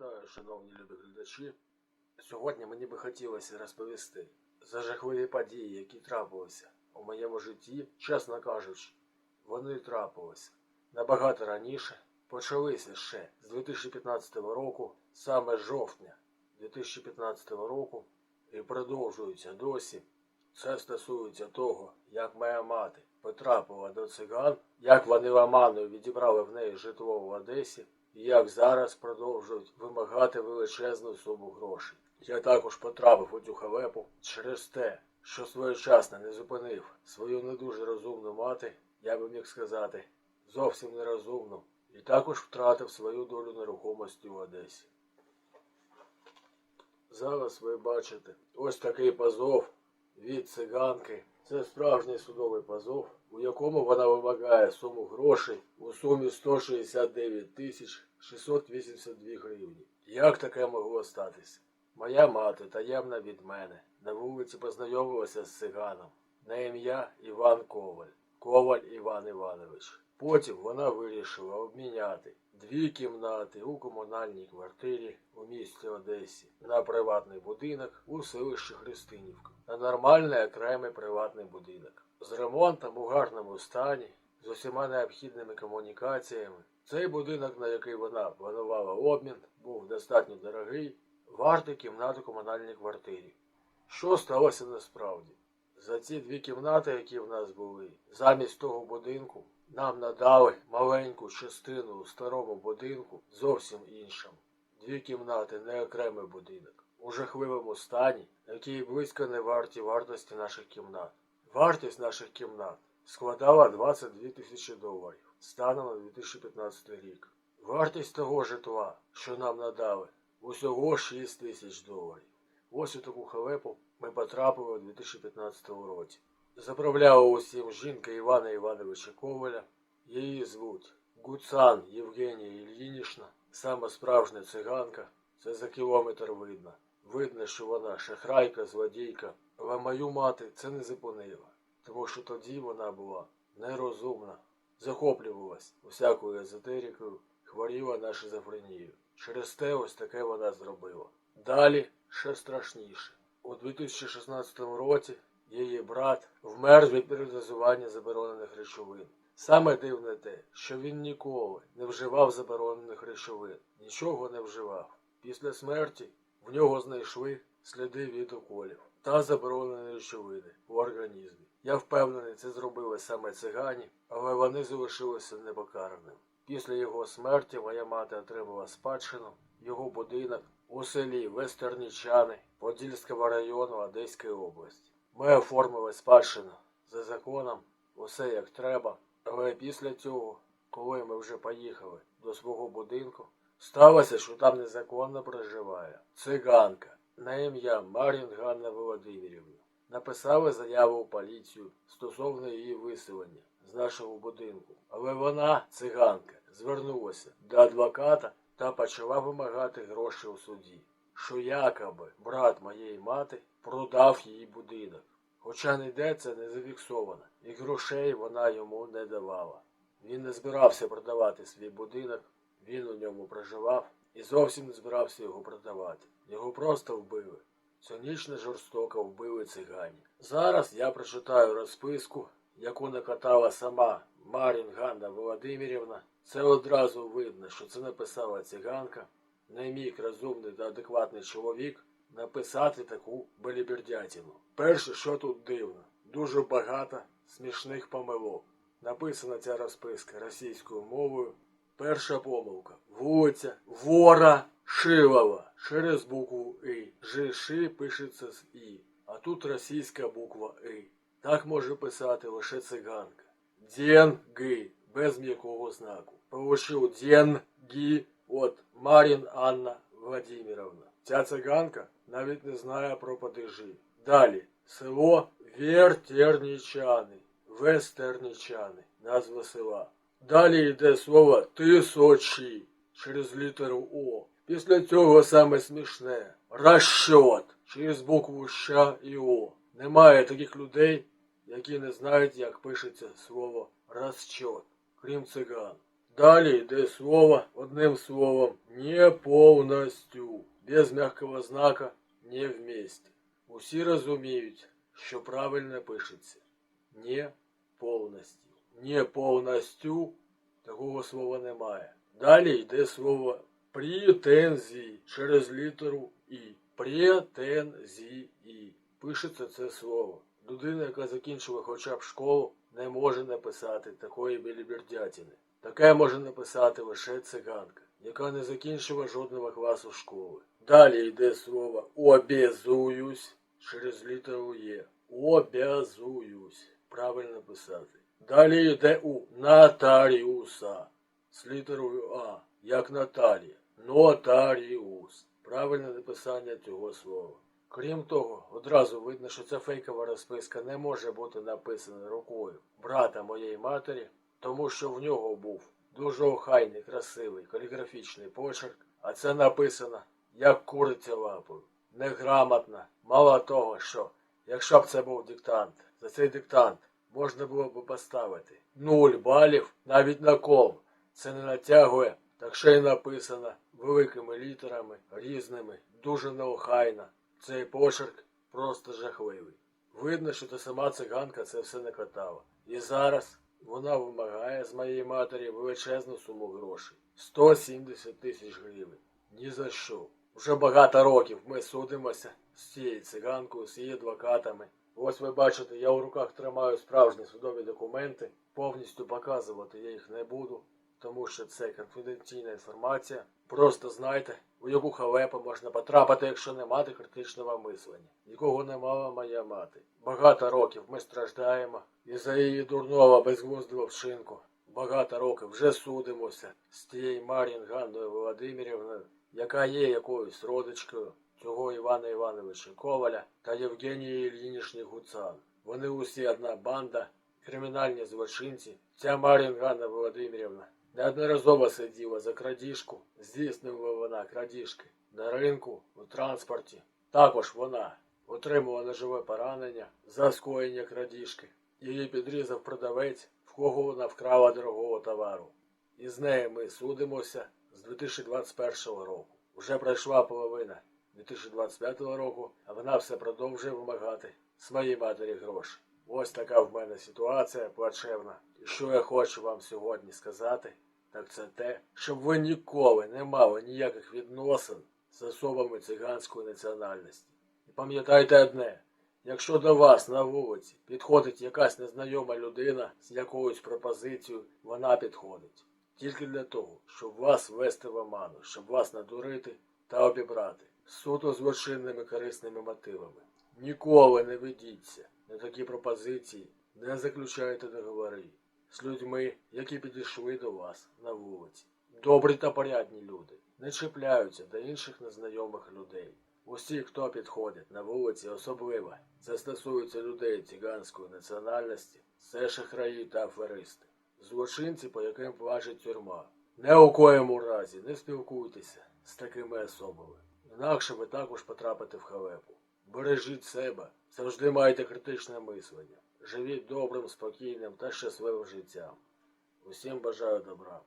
Вітаю, шановні любі глядачі. Сьогодні мені би хотілося розповісти за жахливі події, які трапилися у моєму житті, чесно кажучи, вони трапилися набагато раніше, почалися ще з 2015 року, саме жовтня 2015 року, і продовжуються досі. Це стосується того, як моя мати потрапила до циган, як вони ламаною відібрали в неї житло в Одесі, як зараз продовжують вимагати величезну суму грошей. Я також потрапив у цю халепу через те, що своєчасно не зупинив свою не дуже розумну мати, я би міг сказати, зовсім нерозумну, і також втратив свою долю нерухомості в Одесі. Зараз ви бачите ось такий позов від циганки. Це справжній судовий позов, у якому вона вимагає суму грошей у сумі 169 тисяч 682 гривні. Як таке могло статися? Моя мати таємна від мене на вулиці познайомилася з циганом на ім'я Іван Коваль. Коваль Іван Іванович. Потім вона вирішила обміняти дві кімнати у комунальній квартирі у місті Одесі на приватний будинок у селищі Христинівка на нормальний окремий приватний будинок з ремонтом у гарному стані, з усіма необхідними комунікаціями. Цей будинок, на який вона планувала обмін, був достатньо дорогий, вартий кімнату комунальній квартирі. Що сталося насправді? За ці дві кімнати, які в нас були, замість того будинку нам надали маленьку частину у старому будинку зовсім іншому. Дві кімнати, не окремий будинок, у жахливому стані, які близько не варті вартості наших кімнат. Вартість наших кімнат складала 22 тисячі доларів станом на 2015 рік. Вартість того житла, що нам надали, усього 6 тисяч доларів. Ось у таку халепу ми потрапили у 2015 році. Заправляла усім жінка Івана Івановича Коваля. Її звуть Гуцан Євгенія Ільїнішна, сама справжня циганка. Це за кілометр видно. Видно, що вона шахрайка, злодійка. Але мою мати це не зупинило, тому що тоді вона була нерозумна, захоплювалась усякою езотерикою, хворіла на шизофренію. Через те ось таке вона зробила. Далі ще страшніше. У 2016 році її брат вмер від передозування заборонених речовин. Саме дивне те, що він ніколи не вживав заборонених речовин, нічого не вживав. Після смерті в нього знайшли сліди від уколів та заборонені речовини у організмі. Я впевнений, це зробили саме цигані, але вони залишилися непокараними. Після його смерті моя мати отримала спадщину, його будинок у селі Вестернічани Подільського району Одеської області. Ми оформили спадщину за законом, усе як треба. Але після цього, коли ми вже поїхали до свого будинку, сталося, що там незаконно проживає циганка на ім'я Марін Ганна Володимирівна. Написали заяву в поліцію стосовно її виселення з нашого будинку. Але вона, циганка, звернулася до адвоката та почала вимагати гроші у суді, що якоби брат моєї мати продав її будинок. Хоча ніде це не зафіксовано, і грошей вона йому не давала. Він не збирався продавати свій будинок, він у ньому проживав і зовсім не збирався його продавати. Його просто вбили. Цинічно жорстоко вбили цигані. Зараз я прочитаю розписку, яку накатала сама Марін Ганна Володимирівна. Це одразу видно, що це написала циганка. Не міг розумний та адекватний чоловік написати таку белібердятину. Перше, що тут дивно, дуже багато смішних помилок. Написана ця розписка російською мовою. Перша помилка. Вулиця Вора Шилова через букву І. Жиши пишеться з І. А тут російська буква І. Так може писати лише циганка. Деньги без м'якого знаку. Получив деньги от Марін Анна Владимировна. Ця циганка навіть не знає про падежі. Далі. Село Вертернічани. Вестернічани. Назва села. Далі йде слово тисочі через літеру О. Після цього саме смішне. Розчот через букву Щ і О. Немає таких людей, які не знають, як пишеться слово розчот, крім циган. Далі йде слово одним словом не повністю, без м'якого знака не вместе. Усі розуміють, що правильно пишеться не повністю. Не повністю такого слова немає. Далі йде слово претензії через літеру І. Претензії. Пишеться це слово. Людина, яка закінчила хоча б школу, не може написати такої білібердятини. Таке може написати лише циганка, яка не закінчила жодного класу школи. Далі йде слово обязуюсь через літеру Є. Обязуюсь. Правильно писати. Далі йде у нотаріуса з літерою А, як Наталія. Нотаріус. Правильне написання цього слова. Крім того, одразу видно, що ця фейкова розписка не може бути написана рукою брата моєї матері, тому що в нього був дуже охайний, красивий, каліграфічний почерк, а це написано як куриця лапою. Неграмотно. Мало того, що якщо б це був диктант, за цей диктант можна було б поставити нуль балів навіть на кол. Це не натягує, так ще й написано великими літерами, різними, дуже неохайно. Цей почерк просто жахливий. Видно, що та сама циганка це все не катала. І зараз вона вимагає з моєї матері величезну суму грошей 170 тисяч гривень. Ні за що. Вже багато років ми судимося з цією циганкою, з її адвокатами. Ось ви бачите, я у руках тримаю справжні судові документи. Повністю показувати я їх не буду, тому що це конфіденційна інформація. Просто знайте, у яку халепу можна потрапити, якщо не мати критичного мислення, якого не мала моя мати. Багато років ми страждаємо і за її дурного безглуздого вчинку. Багато років вже судимося з тією Мар'їн Ганною Володимирівною, яка є якоюсь родичкою цього Івана Івановича Коваля та Євгенії Ільїнішні Гуцан. Вони усі одна банда, кримінальні злочинці. Ця Мар'їн Ганна Володимирівна неодноразово сиділа за крадіжку, здійснювала вона крадіжки на ринку, у транспорті. Також вона отримала ножове поранення за скоєння крадіжки. Її підрізав продавець, в кого вона вкрала дорогого товару. І з нею ми судимося з 2021 року. Вже пройшла половина 2025 року, а вона все продовжує вимагати моєї матері гроші. Ось така в мене ситуація плачевна. Що я хочу вам сьогодні сказати, так це те, щоб ви ніколи не мали ніяких відносин з особами циганської національності. І пам'ятайте одне, якщо до вас на вулиці підходить якась незнайома людина з якоюсь пропозицією, вона підходить. Тільки для того, щоб вас ввести в оману, щоб вас надурити та обібрати суто злочинними корисними мотивами. Ніколи не ведіться на такі пропозиції, не заключайте договори з людьми, які підійшли до вас на вулиці. Добрі та порядні люди не чіпляються до інших незнайомих людей. Усі, хто підходять на вулиці, особливо це стосується людей циганської національності, це шахраї та аферисти, злочинці, по яким плачуть тюрма. Не у коєму разі не спілкуйтеся з такими особами. Інакше ви також потрапите в халепу. Бережіть себе, завжди майте критичне мислення. Живіть добрим, спокійним та щасливим життям. Усім бажаю добра.